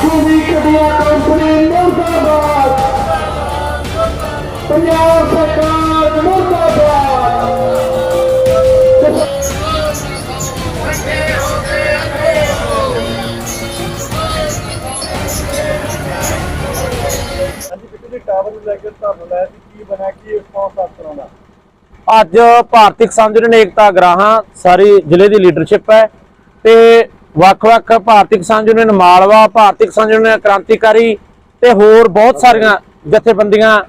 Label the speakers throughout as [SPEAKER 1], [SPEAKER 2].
[SPEAKER 1] ਦੀ ਕਟਿਆ company ਮੁਰਦਾਬਾਦ। ਪੰਜਾਬ ਸਰਕਾਰ, ਮੁਰਦਾਬਾਦ।
[SPEAKER 2] ਟਾਵਰ ਨੂੰ ਲੈ ਕੇ ਧਰਨਾ ਲਾਇਆ ਸੀ ਕੀ ਬਣਿਆ ਕੀ ਰਿਸਪੌਂਸ ਅਫਸਰਾਂ ਦਾ
[SPEAKER 3] ਅੱਜ ਭਾਰਤੀ ਕਿਸਾਨ ਯੂਨੀਅਨ ਏਕਤਾ ਗਰਾਹਾਂ ਸਾਰੀ ਜ਼ਿਲ੍ਹੇ ਦੀ ਲੀਡਰਸ਼ਿਪ ਹੈ ਤੇ ਵੱਖ-ਵੱਖ ਭਾਰਤੀ ਕਿਸਾਨ ਯੂਨੀਅਨ ਮਾਲਵਾ ਭਾਰਤੀ ਕਿਸਾਨ ਯੂਨੀਅਨ ਕ੍ਰਾਂਤੀਕਾਰੀ ਤੇ ਹੋਰ ਬਹੁਤ ਸਾਰੀਆਂ ਜਥੇਬੰਦੀਆਂ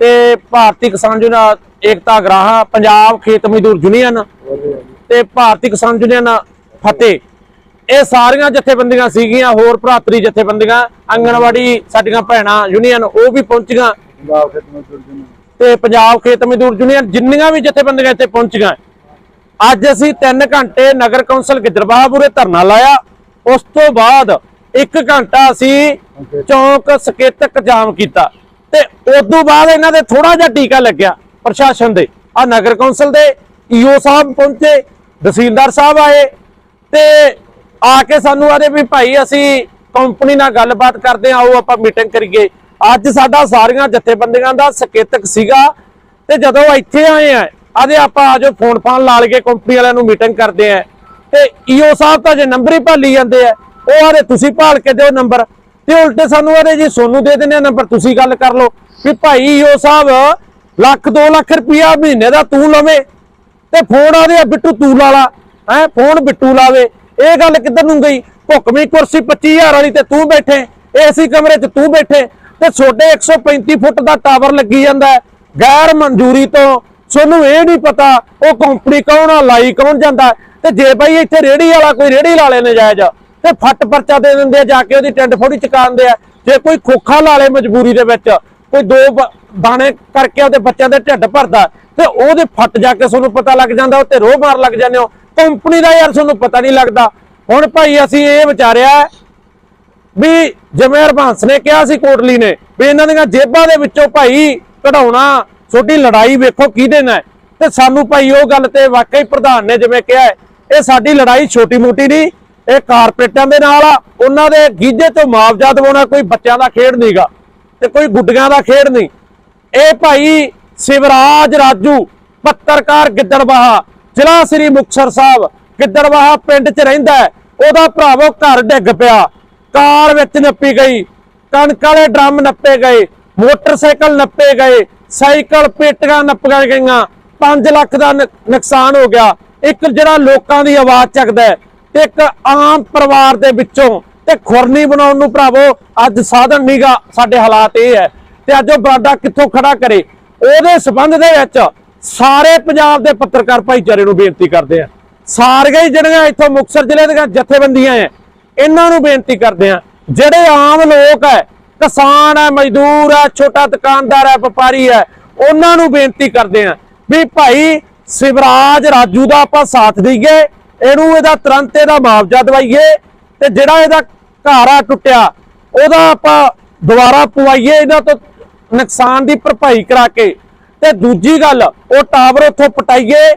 [SPEAKER 3] ਤੇ ਭਾਰਤੀ ਕਿਸਾਨ ਯੂਨੀਅਨ ਏਕਤਾ ਗਰਾਹਾਂ ਪੰਜਾਬ ਖੇਤ ਮਜ਼ਦੂਰ ਯੂਨੀਅਨ ਤੇ ਭਾਰਤੀ ਕਿਸਾਨ ਯੂਨੀਅਨ ਫਤਿਹ। ਇਹ ਸਾਰੀਆਂ ਜਥੇਬੰਦੀਆਂ ਸੀਗੀਆਂ ਹੋਰ ਭਰਾਤਰੀ ਜਥੇਬੰਦੀਆਂ ਆਂਗਣਵਾੜੀ ਸਾਡੀਆਂ ਭੈਣਾਂ ਯੂਨੀਅਨ ਉਹ ਵੀ ਪਹੁੰਚੀਆਂ।
[SPEAKER 2] ਪੰਜਾਬ ਖੇਤ ਮਜ਼ਦੂਰ ਯੂਨੀਅਨ।
[SPEAKER 3] ਤੇ ਪੰਜਾਬ ਖੇਤ ਮਜ਼ਦੂਰ ਯੂਨੀਅਨ ਜਿੰਨੀਆਂ ਵੀ ਜਥੇਬੰਦੀਆਂ ਇੱਥੇ ਪਹੁੰਚੀਆਂ ਅੱਜ ਅਸੀਂ 3 ਘੰਟੇ ਨਗਰ ਕੌਂਸਲ ਗਿੱਦੜਬਾਹਾ ਪੂਰੇ ਧਰਨਾ ਲਾਇਆ। ਉਸ ਤੋਂ ਬਾਅਦ 1 ਘੰਟਾ ਅਸੀਂ ਚੌਂਕ ਸਕੇਤਕ ਜਾਮ ਕੀਤਾ। ਤੇ ਉਸ ਤੋਂ ਬਾਅਦ ਇਹਨਾਂ ਦੇ ਥੋੜਾ ਜਿਹਾ ਟੀਕਾ ਲੱਗਿਆ ਪ੍ਰਸ਼ਾਸਨ ਦੇ। ਆ ਨਗਰ ਕੌਂਸਲ ਦੇ ਈਓ ਸਾਹਿਬ ਪਹੁੰਚੇ ਤਹਿਸੀਲਦਾਰ ਸਾਹਿਬ ਆਏ ਤੇ ਆ ਕੇ ਸਾਨੂੰ ਆਦੇ ਵੀ ਭਾਈ ਅਸੀਂ ਕੰਪਨੀ ਨਾਲ ਗੱਲਬਾਤ ਕਰਦੇ ਆਓ ਆਪਾਂ ਮੀਟਿੰਗ ਕਰੀਏ। ਅੱਜ ਸਾਡਾ ਸਾਰੀਆਂ ਜਥੇਬੰਦੀਆਂ ਦਾ ਸਕੇਤਕ ਸੀਗਾ ਤੇ ਜਦੋਂ ਇੱਥੇ ਆਏ ਆ ਆਦੇ ਆਪਾਂ ਆਜੋ ਫੋਨ ਫਾਨ ਲਾ ਲਈਏ ਕੰਪਨੀ ਵਾਲਿਆਂ ਨੂੰ ਮੀਟਿੰਗ ਕਰਦੇ ਆ। ਤੇ ਈਓ ਸਾਹਿਬ ਤਾਂ ਜੇ ਨੰਬਰ ਹੀ ਭਾਲੀ ਜਾਂਦੇ ਆ, ਉਹ ਆਦੇ ਤੁਸੀਂ ਭਾਲ ਕੇ ਦਿਓ ਨੰਬਰ ਤੇ ਉਲਟੇ ਸਾਨੂੰ ਆਦੇ ਜੀ ਸੋਨੂੰ ਦੇ ਦਿੰਦੇ ਆ ਨੰਬਰ ਤੁਸੀਂ ਗੱਲ ਕਰ ਲਓ। ਵੀ ਭਾਈ ਈਓ ਸਾਹਿਬ, ਲੱਖ 2 ਲੱਖ ਰੁਪਇਆ ਮਹੀਨੇ ਦਾ ਤੂੰ ਲਵੇਂ। ਤੇ ਫੋਨ ਆਦੇ ਆ ਬਿੱਟੂ ਤੂੰ ਲਾ ਲਾ। ਹੈ ਫੋਨ ਬਿੱਟੂ ਲਾਵੇ। ਇਹ ਗੱਲ ਕਿੱਧਰ ਨੂੰ ਗਈ? ਭੁੱਖਵੀਂ ਕੁਰਸੀ 25000 ਵਾਲੀ ਤੇ ਤੂੰ ਬੈਠੇ। ਏਸੀ ਕਮਰੇ 'ਚ ਤੂੰ ਬੈਠੇ। ਤੇ ਛੋਡੇ 135 ਫੁੱਟ ਦਾ ਟਾਵਰ ਲੱਗੀ ਜਾਂਦਾ ਗੈਰ ਮਨਜ਼ੂਰੀ ਤੋਂ। ਤੁਹਾਨੂੰ ਇਹ ਨਹੀਂ ਪਤਾ ਉਹ ਕੰਪਨੀ ਕੌਣ ਆ, ਲਾਈ ਕੌਣ ਜਾਂਦਾ। ਤੇ ਜੇ ਭਾਈ ਇੱਥੇ ਰੇੜੀ ਵਾਲਾ ਕੋਈ ਰੇੜੀ ਲਾ ਲੈ ਨਜਾਇਜ਼, ਤੇ ਫੱਟ ਪਰਚਾ ਦੇ ਦਿੰਦੇ ਆ, ਜਾ ਕੇ ਉਹਦੀ ਟੈਂਟ ਫੋੜੀ ਚਕਾਉਂਦੇ ਆ। ਜੇ ਕੋਈ ਖੋਖਾ ਲਾ ਲੇ ਮਜਬੂਰੀ ਦੇ ਵਿੱਚ, ਕੋਈ ਦੋ ਬਾਣੇ ਕਰਕੇ ਉਹਦੇ ਬੱਚਿਆਂ ਦੇ ਢਿੱਡ ਭਰਦਾ, ਤੇ ਉਹਦੇ ਫੱਟ ਜਾ ਕੇ ਤੁਹਾਨੂੰ ਪਤਾ ਲੱਗ ਜਾਂਦਾ ਉਹ ਤੇ ਰੋਹ ਮਾਰ ਲੱਗ ਜਾਂਦੇ ਹੋ। ਕੰਪਨੀ ਦਾ ਯਾਰ ਤੁਹਾਨੂੰ ਪਤਾ ਨਹੀਂ ਲੱਗਦਾ। ਹੁਣ ਭਾਈ ਅਸੀਂ ਇਹ ਵਿਚਾਰਿਆ ਵੀ ਜਿਵੇਂ ਹਰਬੰਸ ਨੇ ਕਿਹਾ ਸੀ ਕੋਟਲੀ ਨੇ ਵੀ ਇਹਨਾਂ ਦੀਆਂ ਜੇਬਾਂ ਦੇ ਵਿੱਚੋਂ ਭਾਈ ਕਢਾਉਣਾ ਤੁਹਾਡੀ ਲੜਾਈ ਵੇਖੋ ਕਿਹਦੇ ਨਾਲ ਤੇ ਸਾਨੂੰ ਭਾਈ ਉਹ ਗੱਲ ਤੇ ਵਾਕਈ ਪ੍ਰਧਾਨ ਨੇ ਜਿਵੇਂ ਕਿਹਾ ਇਹ ਸਾਡੀ ਲੜਾਈ ਛੋਟੀ ਮੋਟੀ ਨਹੀਂ, ਇਹ ਕਾਰਪੋਰੇਟਾਂ ਦੇ ਨਾਲ ਆ, ਉਹਨਾਂ ਦੇ ਗੀਜੇ ਤੋਂ ਮੁਆਵਜ਼ਾ ਦਿਵਾਉਣਾ ਕੋਈ ਬੱਚਿਆਂ ਦਾ ਖੇਡ ਨਹੀਂਗਾ ਤੇ ਕੋਈ ਗੁੱਡੀਆਂ ਦਾ ਖੇਡ ਨਹੀਂ। ਇਹ ਭਾਈ ਸਿਵਰਾਜ ਰਾਜੂ, ਪੱਤਰਕਾਰ ਗਿੱਦੜਬਾਹਾ ਜ਼ਿਲ੍ਹਾ ਸ੍ਰੀ ਮੁਕਤਸਰ ਸਾਹਿਬ ਗਿੱਦੜਬਾਹਾ ਪਿੰਡ 'ਚ ਰਹਿੰਦਾ ਉਹਦਾ ਭਰਾਵੋ ਘਰ ਡਿੱਗ ਪਿਆ, ਕਾਰ ਵਿੱਚ ਨੱਪੀ ਗਈ, ਕਣਕ ਵਾਲੇ ਡਰਮ ਨੱਪੇ ਗਏ ਮੋਟਰਸਾਈਕਲ ਨੱਪੇ ਗਏ, ਸਾਈਕਲ ਪੇਟੀਆਂ ਨੱਪੀਆਂ ਗਈਆਂ 5 ਲੱਖ ਦਾ ਨੁ- ਨੁਕਸਾਨ ਹੋ ਗਿਆ। ਇੱਕ ਜਿਹੜਾ ਲੋਕਾਂ ਦੀ ਆਵਾਜ਼ ਚੱਕਦਾ ਤੇ ਇੱਕ ਆਮ ਪਰਿਵਾਰ ਦੇ ਵਿੱਚੋਂ ਤੇ ਖੁਰਨੀ ਬਣਾਉਣ ਨੂੰ ਭਰਾਵੋ, ਅੱਜ ਸਾਧਨ ਨਹੀਂਗਾ ਸਾਡੇ ਹਾਲਾਤ ਇਹ ਹੈ। ਤੇ ਅੱਜ ਉਹ ਬਰਾਡਾ ਕਿੱਥੋਂ ਖੜਾ ਕਰੇ? ਉਹਦੇ ਸਬੰਧ ਦੇ ਵਿੱਚ ਸਾਰੇ ਪੰਜਾਬ ਦੇ ਪੱਤਰਕਾਰ ਭਾਈਚਾਰੇ ਨੂੰ ਬੇਨਤੀ ਕਰਦੇ ਆ ਸਾਰੀਆਂ ਹੀ ਜਿਹੜੀਆਂ ਇੱਥੋਂ ਮੁਕਤਸਰ ਜ਼ਿਲ੍ਹੇ ਦੀਆਂ ਜਥੇਬੰਦੀਆਂ ਐ ਇਹਨਾਂ ਨੂੰ ਬੇਨਤੀ ਕਰਦੇ ਆ ਜਿਹੜੇ ਆਮ ਲੋਕ ਐ ਕਿਸਾਨ ਹੈ, ਮਜ਼ਦੂਰ ਹੈ, ਛੋਟਾ ਦੁਕਾਨਦਾਰ ਹੈ, ਵਪਾਰੀ ਹੈ, ਉਹਨਾਂ ਨੂੰ ਬੇਨਤੀ ਕਰਦੇ ਆ ਵੀ ਭਾਈ ਸਿਵਰਾਜ ਰਾਜੂ ਦਾ ਆਪਾਂ ਸਾਥ ਦਈਏ, ਇਹਨੂੰ ਇਹਦਾ ਤੁਰੰਤ ਇਹਦਾ ਮੁਆਵਜ਼ਾ ਦਵਾਈਏ ਤੇ ਜਿਹੜਾ ਇਹਦਾ ਘਰ ਆ ਟੁੱਟਿਆ, ਉਹਦਾ ਆਪਾਂ ਦੁਬਾਰਾ ਪਵਾਈਏ ਇਹਨਾਂ ਤੋਂ ਨੁਕਸਾਨ ਦੀ ਭਰਪਾਈ ਕਰਾ ਕੇ। ਤੇ ਦੂਜੀ ਗੱਲ, ਉਹ ਟਾਵਰ ਉੱਥੋਂ ਪਟਾਈਏ,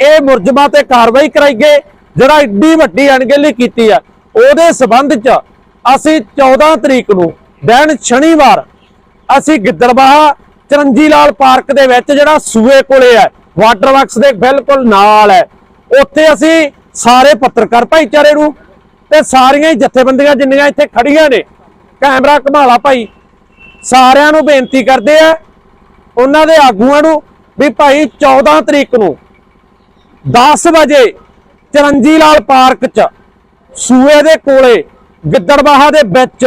[SPEAKER 3] ਇਹ ਮੁਰਜਮਾ ਤੇ ਕਾਰਵਾਈ ਕਰਾਈਏ, ਜਿਹੜਾ ਇੱਡੀ ਵੱਡੀ ਅਣਗਹਿਲੀ ਕੀਤੀ ਆ, ਉਹਦੇ ਸਬੰਧ ਚ ਅਸੀਂ 14 ਤਰੀਕ ਨੂੰ ਦਿਨ ਸ਼ਨੀਵਾਰ, ਅਸੀਂ ਗਿੱਦੜਬਾਹਾ ਚਰੰਜੀ ਲਾਲ ਪਾਰਕ ਦੇ ਵਿੱਚ ਜਿਹੜਾ ਸੂਏ ਕੋਲੇ ਹੈ ਵਾਟਰ ਵਰਕਸ ਦੇ ਬਿਲਕੁਲ ਨਾਲ ਹੈ। ਉੱਥੇ ਅਸੀਂ ਸਾਰੇ ਪੱਤਰਕਾਰ ਭਾਈਚਾਰੇ ਨੂੰ ਤੇ ਸਾਰੀਆਂ ਹੀ ਜਥੇਬੰਦੀਆਂ ਜਿੰਨੀਆਂ ਇੱਥੇ ਖੜੀਆਂ ਨੇ, ਕੈਮਰਾ ਘਮਾਲਾ ਭਾਈ, ਸਾਰਿਆਂ ਨੂੰ ਬੇਨਤੀ ਕਰਦੇ ਆ, ਉਹਨਾਂ ਦੇ ਆਗੂਆਂ ਨੂੰ ਵੀ ਭਾਈ 14 ਤਰੀਕ ਨੂੰ 10 ਵਜੇ ਚਰੰਜੀ ਲਾਲ ਪਾਰਕ 'ਚ ਸੂਏ ਦੇ ਕੋਲੇ, ਗਿੱਦੜਬਾਹਾ ਦੇ ਵਿੱਚ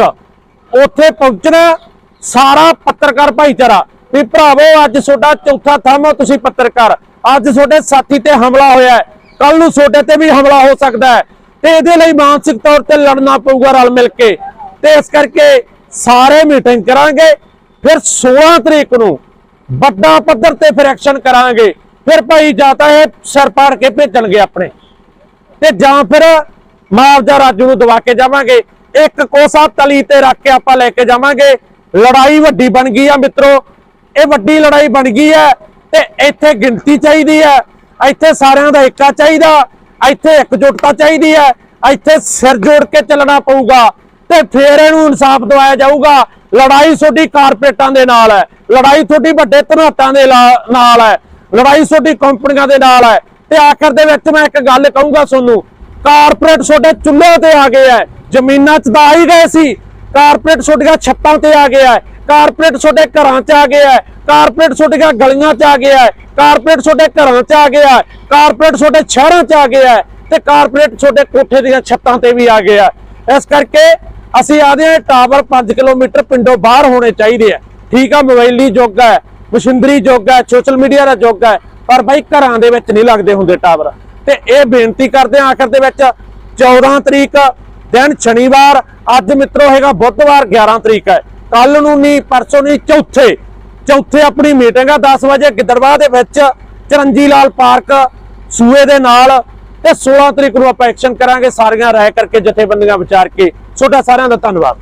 [SPEAKER 3] ਉੱਥੇ ਪਹੁੰਚਣਾ ਸਾਰਾ ਪੱਤਰਕਾਰ ਭਾਈਚਾਰਾ। ਵੀ ਭਰਾਵੋ, ਅੱਜ ਤੁਹਾਡਾ ਚੌਥਾ ਥੰਮ, ਤੁਸੀਂ ਪੱਤਰਕਾਰ। ਅੱਜ ਤੁਹਾਡੇ ਸਾਥੀ ਤੇ ਹਮਲਾ ਹੋਇਆ ਹੈ। ਕੱਲ ਨੂੰ ਤੁਹਾਡੇ ਤੇ ਵੀ ਹਮਲਾ ਹੋ ਸਕਦਾ ਹੈ। ਤੇ ਇਹਦੇ ਲਈ ਮਾਨਸਿਕ ਤੌਰ ਤੇ ਲੜਨਾ ਪਊਗਾ ਰਲ ਮਿਲ ਕੇ। ਤੇ ਇਸ ਕਰਕੇ ਸਾਰੇ ਮੀਟਿੰਗ ਕਰਾਂਗੇ। ਫਿਰ 16 ਤਰੀਕ ਨੂੰ ਵੱਡਾ ਪੱਧਰ ਤੇ ਫਿਰ ਐਕਸ਼ਨ ਕਰਾਂਗੇ। ਫਿਰ ਭਾਈ ਜਾਂ ਤਾਂ ਇਹ ਸਿਰ ਪਾੜ ਕੇ ਭੇਜਣਗੇ ਆਪਣੇ। ਤੇ ਜਾਂ ਫਿਰ ਮੁਆਵਜ਼ਾ ਰਾਜੂ ਨੂੰ ਦਵਾ ਕੇ ਜਾਵਾਂਗੇ। ਇੱਕ ਕੋਸਾ ਤਲੀ ਤੇ ਰੱਖ ਕੇ ਆਪਾਂ ਲੈ ਕੇ ਜਾਵਾਂਗੇ। ਲੜਾਈ ਵੱਡੀ ਬਣ ਗਈ ਆ ਮਿੱਤਰੋ। ਇਹ ਵੱਡੀ ਲੜਾਈ ਬਣ ਗਈ ਹੈ ਤੇ ਇੱਥੇ ਗਿਣਤੀ ਚਾਹੀਦੀ ਹੈ ਇੱਥੇ ਸਾਰਿਆਂ ਦਾ ਏਕਾ ਚਾਹੀਦਾ। ਇੱਥੇ ਇਕਜੁੱਟਤਾ ਚਾਹੀਦੀ ਹੈ ਇੱਥੇ ਸਿਰ ਜੋੜ ਕੇ ਚੱਲਣਾ ਪਊਗਾ ਤੇ ਫੇਰ ਇਹਨੂੰ ਇਨਸਾਫ ਦਿਵਾਇਆ ਜਾਊਗਾ। ਲੜਾਈ ਤੁਹਾਡੀ ਕਾਰਪੋਰੇਟਾਂ ਦੇ ਨਾਲ ਹੈ। ਲੜਾਈ ਤੁਹਾਡੀ ਵੱਡੇ ਧਨਾਟਾਂ ਦੇ ਲਾ- ਨਾਲ ਹੈ। ਲੜਾਈ ਤੁਹਾਡੀ ਕੰਪਨੀਆਂ ਦੇ ਨਾਲ ਹੈ। ਤੇ ਆਖਰ ਦੇ ਵਿੱਚ ਮੈਂ ਇੱਕ ਗੱਲ ਕਹੂੰਗਾ ਤੁਹਾਨੂੰ। ਕਾਰਪੋਰੇਟ ਤੁਹਾਡੇ ਚੁੱਲ੍ਹੇ ਤੇ ਆ ਗਏ ਹੈ। ਜ਼ਮੀਨਾਂ 'ਚ ਤਾਂ ਹੀ ਗਏ ਸੀ। ਕਾਰਪੋਰੇਟ ਤੁਹਾਡੀਆਂ ਛੱਤਾਂ ਤੇ ਆ ਗਿਆ ਹੈ। ਕਾਰਪੋਰੇਟ ਤੁਹਾਡੇ ਘਰਾਂ 'ਚ ਆ ਗਿਆ ਹੈ। ਕਾਰਪੋਰੇਟ ਤੁਹਾਡੀਆਂ ਗਲੀਆਂ 'ਚ ਆ ਗਿਆ ਕਾਰਪੋਰੇਟ ਤੁਹਾਡੇ ਘਰਾਂ 'ਚ ਆ ਗਿਆ ਕਾਰਪੋਰੇਟ ਤੁਹਾਡੇ ਸ਼ਹਿਰਾਂ 'ਚ ਆ ਗਿਆ ਹੈ। ਤੇ ਕਾਰਪੋਰੇਟ ਤੁਹਾਡੇ ਕੋਠੇ ਦੀਆਂ ਛੱਤਾਂ ਤੇ ਵੀ ਆ ਗਿਆ ਹੈ। ਇਸ ਕਰਕੇ ਅਸੀਂ ਆਦੇ ਹਾਂ ਟਾਵਰ 5 ਕਿਲੋਮੀਟਰ ਪਿੰਡੋਂ ਬਾਹਰ ਹੋਣੇ ਚਾਹੀਦੇ ਆ ਠੀਕ ਆ, ਮੋਬਾਈਲੀ ਯੁੱਗ ਹੈ, ਮਸ਼ੀਨਰੀ ਯੁੱਗ ਹੈ, ਸੋਸ਼ਲ ਮੀਡੀਆ ਦਾ ਯੁੱਗ ਹੈ। ਪਰ ਬਾਈ ਘਰਾਂ ਦੇ ਵਿੱਚ ਨਹੀਂ ਲੱਗਦੇ ਹੁੰਦੇ ਟਾਵਰ। ਤੇ ਇਹ ਬੇਨਤੀ ਕਰਦੇ ਆ ਆਖਰ ਦੇ ਵਿੱਚ 14 ਤਰੀਕ ਦਿਨ ਸ਼ਨੀਵਾਰ, ਅੱਜ ਮਿੱਤਰੋ ਹੈਗਾ ਬੁੱਧਵਾਰ 11 ਤਰੀਕ ਹੈ। ਕੱਲ ਨੂੰ ਨਹੀਂ ਪਰਸੋਂ ਨਹੀਂ ਚੌਥੇ। ਚੌਥੇ ਆਪਣੀ ਮੀਟਿੰਗ ਆ 10 ਵਜੇ ਗਿੱਦੜਬਾਹ ਦੇ ਵਿੱਚ ਚਰੰਜੀ ਲਾਲ ਪਾਰਕ, ਸੂਏ ਦੇ ਨਾਲ। ਤੇ 16 ਤਰੀਕ ਨੂੰ ਆਪਾਂ ਐਕਸ਼ਨ ਕਰਾਂਗੇ, ਸਾਰੀਆਂ ਰਾਇ ਕਰਕੇ ਜਥੇਬੰਦੀਆਂ ਵਿਚਾਰ ਕੇ। ਤੁਹਾਡਾ ਸਾਰਿਆਂ ਦਾ ਧੰਨਵਾਦ।